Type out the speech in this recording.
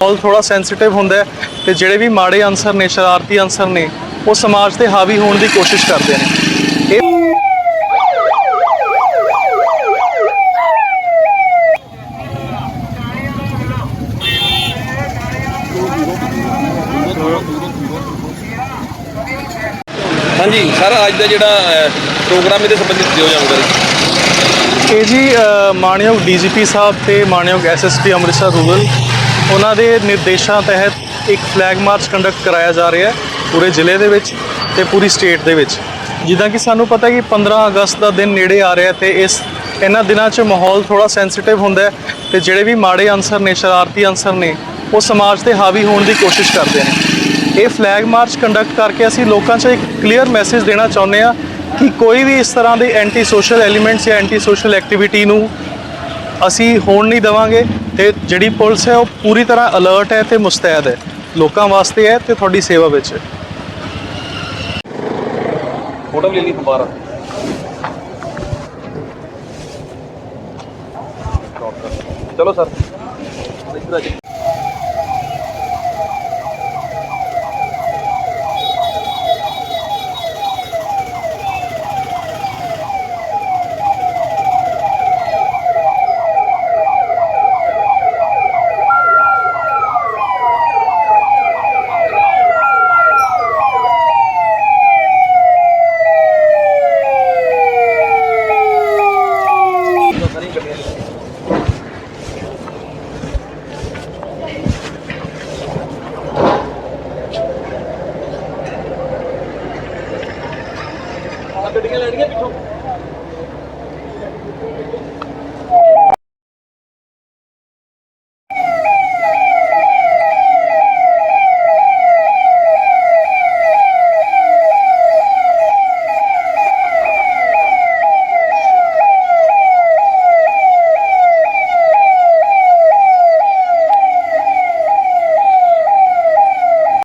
ਮਾਹੌਲ ਥੋੜਾ ਸੈਂਸਿਟਿਵ ਹੁੰਦਾ ਤੇ ਜਿਹੜੇ ਵੀ ਮਾੜੇ ਅਨਸਰ ਨੇ ਸ਼ਰਾਰਤੀ ਅਨਸਰ ਨੇ ਉਹ ਸਮਾਜ ਤੇ ਹਾਵੀ ਹੋਣ ਦੀ ਕੋਸ਼ਿਸ਼ ਕਰਦੇ ਨੇ। ਇਹ ਹਾਂਜੀ ਸਰ ਅੱਜ ਦਾ ਜਿਹੜਾ ਪ੍ਰੋਗਰਾਮ ਇਹਦੇ ਸੰਬੰਧਿਤ ਦਿਓ ਜਾਣਕਾਰੀ। ਇਹ ਜੀ ਅ, ਮਾਣਯੋਗ ਡੀਜੀਪੀ ਸਾਹਿਬ ਤੇ ਮਾਣਯੋਗ ਐਸਐਸਪੀ ਅੰਮ੍ਰਿਤਸਰ ਰੂਰਲ ਉਹਨਾਂ ਦੇ ਨਿਰਦੇਸ਼ਾਂ ਤਹਿਤ ਇੱਕ ਫਲੈਗ ਮਾਰਚ ਕੰਡਕਟ ਕਰਾਇਆ ਜਾ ਰਿਹਾ ਹੈ ਪੂਰੇ ਜ਼ਿਲ੍ਹੇ ਦੇ ਵਿੱਚ ਤੇ ਪੂਰੀ ਸਟੇਟ ਦੇ ਵਿੱਚ। ਜਿੱਦਾਂ ਕਿ ਸਾਨੂੰ ਪਤਾ ਕਿ 15 ਅਗਸਤ ਦਾ ਦਿਨ ਨੇੜੇ ਆ ਰਿਹਾ ਤੇ ਇਸ ਇਹਨਾਂ ਦਿਨਾਂ 'ਚ ਮਾਹੌਲ ਥੋੜਾ ਸੈਂਸਿਟਿਵ ਹੁੰਦਾ ਹੈ ਤੇ ਜਿਹੜੇ ਵੀ ਮਾੜੇ ਅਨਸਰ ਨੇ, ਸ਼ਰਾਰਤੀ ਅਨਸਰ ਨੇ, ਉਹ ਸਮਾਜ ਤੇ ਹਾਵੀ ਹੋਣ ਦੀ ਕੋਸ਼ਿਸ਼ ਕਰਦੇ ਨੇ। ਇਹ ਫਲੈਗ ਮਾਰਚ ਕੰਡਕਟ ਕਰਕੇ ਅਸੀਂ ਲੋਕਾਂ 'ਚ ਇੱਕ ਕਲੀਅਰ ਮੈਸੇਜ ਦੇਣਾ ਚਾਹੁੰਦੇ ਆ ਕਿ ਕੋਈ ਵੀ ਇਸ ਤਰ੍ਹਾਂ ਦੇ ਐਂਟੀ ਸੋਸ਼ਲ ਐਲੀਮੈਂਟਸ ਜਾਂ ਐਂਟੀ ਸੋਸ਼ਲ ਐਕਟੀਵਿਟੀ ਨੂੰ ਅਸੀਂ ਹੋਣ ਨਹੀਂ ਦੇਵਾਂਗੇ। ਤੇ ਜਿਹੜੀ ਪੁਲਿਸ ਹੈ ਉਹ ਪੂਰੀ ਤਰ੍ਹਾਂ ਅਲਰਟ ਹੈ ਤੇ ਮੁਸਤੈਦ ਹੈ। ਲੋਕਾਂ ਵਾਸਤੇ ਹੈ ਤੇ ਤੁਹਾਡੀ ਸੇਵਾ ਵਿੱਚ ਹੈ। ਫੋਟੋ ਲੈ ਲਈ ਦੁਬਾਰਾ। ਚਲੋ ਸਰ। ਇੱਧਰ ਆ ਜੀ ਗੱਡੀਆਂ ਲੈਣੀਆਂ ਪਿੱਛੋਂ।